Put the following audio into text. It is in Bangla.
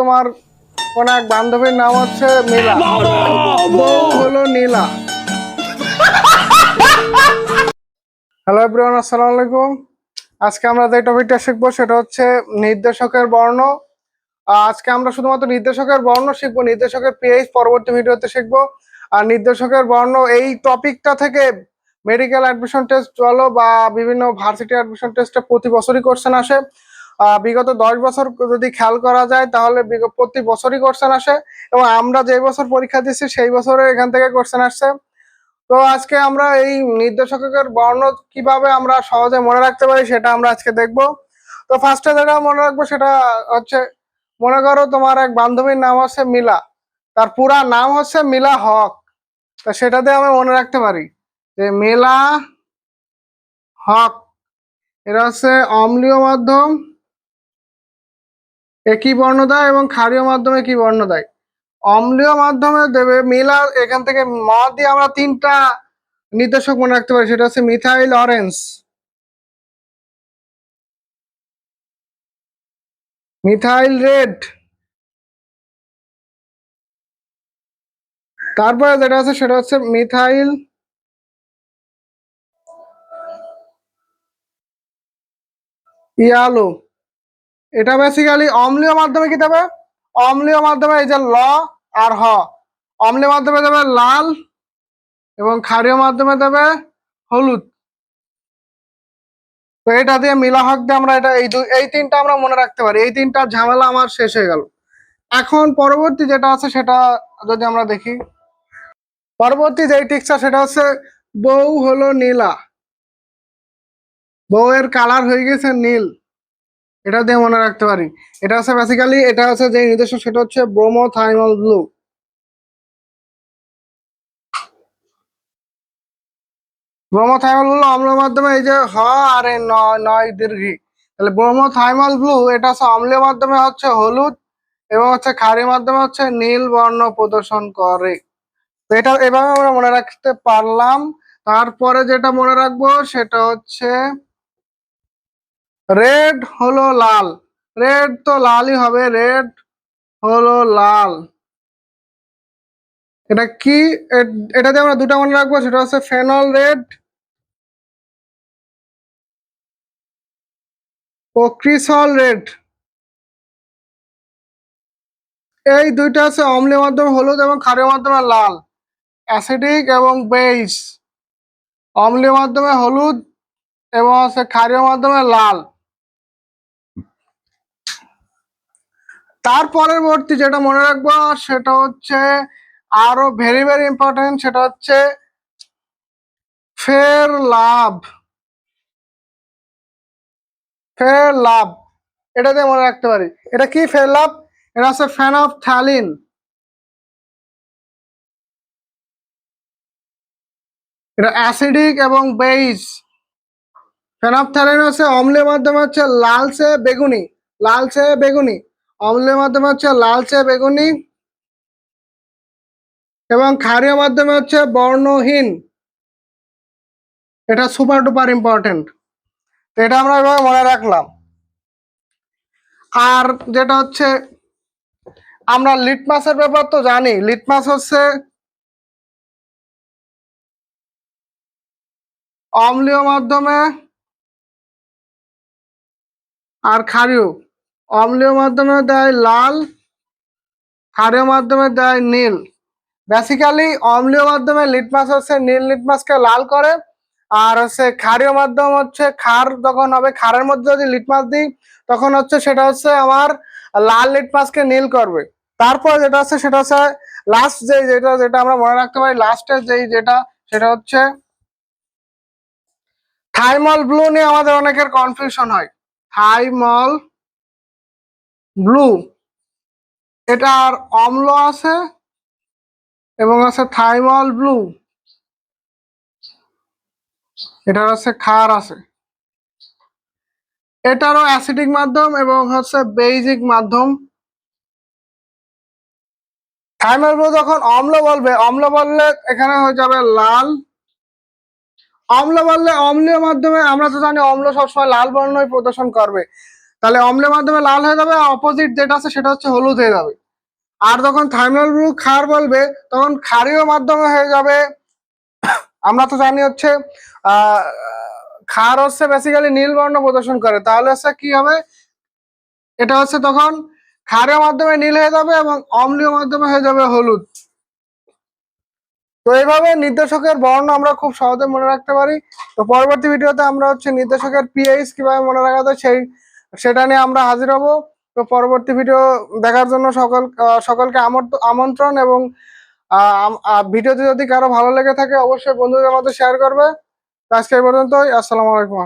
তোমার কোন এক বান্ধবীর নাম হচ্ছে নীলা। বউ হলো নীলা। হ্যালো এভরিওয়ান, আসসালামু আলাইকুম। আজকে আমরা যে টপিকটা শিখব সেটা হচ্ছে নির্দেশকের বর্ণ। আজকে আমরা শুধুমাত্র নির্দেশকের বর্ণ শিখব, নির্দেশকের পিএইচ পরবর্তী ভিডিওতে শিখব। আর নির্দেশকের বর্ণ, এই টপিকটা থেকে মেডিকেল অ্যাডমিশন টেস্ট বলো বা বিভিন্ন ভার্সিটি অ্যাডমিশন টেস্টে প্রতি বছরই কোশ্চেন আসে। বিগত দশ বছর যদি খেয়াল করা যায়, তাহলে প্রতি বছরই কোশ্চেন আসে এবং আমরা যে বছর পরীক্ষা দিচ্ছি, সেই বছরে এখান থেকে কোশ্চেন আসছে। তো আজকে আমরা এই নির্দেশকের বর্ণ কীভাবে আমরা সহজে মনে রাখতে পারি, সেটা আমরা আজকে দেখব। তো ফার্স্টে যেটা মনে রাখব, সেটা হচ্ছে, মনে করো তোমার এক বান্ধবীর নাম হচ্ছে মিলা। তার পুরা নাম হচ্ছে মিলা হক। তা সেটা দিয়ে আমি মনে রাখতে পারি যে মিলা হক। এটা হচ্ছে অম্লীয় মাধ্যম। একই বর্ণ দেয় এবং ক্ষারীয় মাধ্যমে কি বর্ণ দেয় অম্লীয় মাধ্যমে দেবে মিলা এখান থেকে ম দিয়ে আমরা তিনটা নির্দেশক মনে রাখতে পারি, সেটা হচ্ছে মিথাইল অরেঞ্জ মিথাইল রেড। তারপরে যেটা আছে সেটা হচ্ছে মিথাইল ইয়ালো। এটা বেসিক্যালি অম্লীয় মাধ্যমে কি দেবে? অম্লীয় মাধ্যমে এই যে ল আর হ। অম্লীয় মাধ্যমে দেবে লাল এবং ক্ষারীয় মাধ্যমে দেবে হলুদ। তো এটা দিয়ে মিলা হক দিয়ে আমরা এটা এই এই তিনটা আমরা মনে রাখতে পারি। এই তিনটা ঝামেলা আমার শেষ হয়ে গেল। এখন পরবর্তী যেটা আছে সেটা যদি আমরা দেখি। পরবর্তী যে টিক্সটা সেটা হচ্ছে বউ হলো নীলা। বউয়ের কালার হয়ে গেছে নীল। এটা দিয়ে মনে রাখতে পারি। এটা হচ্ছে বেসিক্যালি এটা হচ্ছে যে নির্দেশক, সেটা হচ্ছে bromothymol blue bromothymol blue অম্লের মাধ্যমে এই যে হ আর নয় নয় দীর্ঘি। তাহলে ব্রোমোথাইমল ব্লু এটা হচ্ছে অম্লের মাধ্যমে হচ্ছে হলুদ এবং হচ্ছে ক্ষারের মাধ্যমে হচ্ছে নীল বর্ণ প্রদর্শন করে। তো এটা এভাবে আমরা মনে রাখতে পারলাম। তারপরে যেটা মনে রাখব, সেটা হচ্ছে রেড হলো লাল। রেড তো লালই হবে রেড হলো লাল। এটা কি? এটাতে আমরা দুটো মনে রাখব, সেটা হচ্ছে ফেনল রেড ও ক্রিসল রেড এই দুইটা আছে অম্লের মাধ্যমে হলুদ এবং ক্ষারের মাধ্যমে লাল। অ্যাসিডিক এবং বেস অম্লের মাধ্যমে হলুদ এবং হচ্ছে ক্ষারীয় মাধ্যমে লাল। তার পরবর্তী যেটা মনে রাখব, সেটা হচ্ছে আরও ভেরি ভেরি ইম্পর্টেন্ট সেটা হচ্ছে ফের লাভ ফের লাভ এটা দিয়ে মনে রাখতে পারি। এটা কি ফের লাভ এটা হচ্ছে ফ্যান অফ থ্যালিন এটা অ্যাসিডিক এবং বেইস ফেনাপথ্যালিন হচ্ছে অম্লের মাধ্যমে হচ্ছে লালচে বেগুনি। লালচে বেগুনি। অম্লের মাধ্যমে হচ্ছে লালচে বেগুনি এবং ক্ষারীয় মাধ্যমে হচ্ছে বর্ণহীন। এটা সুপার ডুপার ইম্পর্টেন্ট এটা আমরা এভাবে মনে রাখলাম। আর যেটা হচ্ছে, আমরা লিটমাসের ব্যাপার তো জানি। লিটমাস হচ্ছে অম্লীয় মাধ্যমে আর ক্ষারীয়। অম্লীয় মাধ্যমে দেয় লাল, ক্ষারীয় মাধ্যমে দেয় নীল। বেসিক্যালি অম্লীয় মাধ্যমে লিটমাস হচ্ছে নীল লিটমাসকে লাল করে, আর হচ্ছে ক্ষারীয় মাধ্যম হচ্ছে খার যখন হবে খারের মধ্যে যদি লিটমাস দিই, তখন হচ্ছে সেটা হচ্ছে আমার লাল লিটমাসকে নীল করবে। তারপর যেটা হচ্ছে সেটা হচ্ছে লাস্ট যে যেটা যেটা আমরা মনে রাখতে পারি লাস্টের যেই যেটা, সেটা হচ্ছে থাইমল ব্লু নিয়ে আমাদের অনেকের কনফিউশন হয়। Thymol blue. এটার অম্ল আছে এবং আছে থাইমল ব্লু। এটার হচ্ছে খার আছে। এটারও অ্যাসিডিক মাধ্যম এবং হচ্ছে বেইজিক মাধ্যম। থাইমল ব্লু যখন অম্ল বলবে, অম্ল বললে এখানে হয়ে যাবে লাল। অম্ল বললে অম্লীয় মাধ্যমে, আমরা তো জানি অম্ল সবসময় লাল বর্ণই প্রদর্শন করবে। তাহলে অম্লের মাধ্যমে লাল হয়ে যাবে অপোজিট যেটা আছে সেটা হচ্ছে হলুদ হয়ে যাবে। আর যখন থার্মাল ব্লু ক্ষার বলবে, তখন ক্ষারীয় মাধ্যমে হয়ে যাবে, আমরা তো জানি হচ্ছে ক্ষার হচ্ছে বেসিক্যালি নীল বর্ণ প্রদর্শন করে। তাহলে হচ্ছে কি হবে? এটা হচ্ছে তখন ক্ষারীয় মাধ্যমে নীল হয়ে যাবে এবং অম্লীয় মাধ্যমে হয়ে যাবে হলুদ। তো এইভাবে নির্দেশকের বর্ণ আমরা খুব সহজে মনে রাখতে পারি। তো পরবর্তী ভিডিওতে আমরা হচ্ছে নির্দেশকের পিএইচ কীভাবে মনে রাখা যায় সেই সেটা নিয়ে আমরা হাজির হব। তো পরবর্তী ভিডিও দেখার জন্য সকল সকলকে আমন্ত্র- আমন্ত্রণ এবং ভিডিওটি যদি কারও ভালো লেগে থাকে, অবশ্যই বন্ধুদের মধ্যে শেয়ার করবে। আজকে পর্যন্তই। আসসালামু আলাইকুম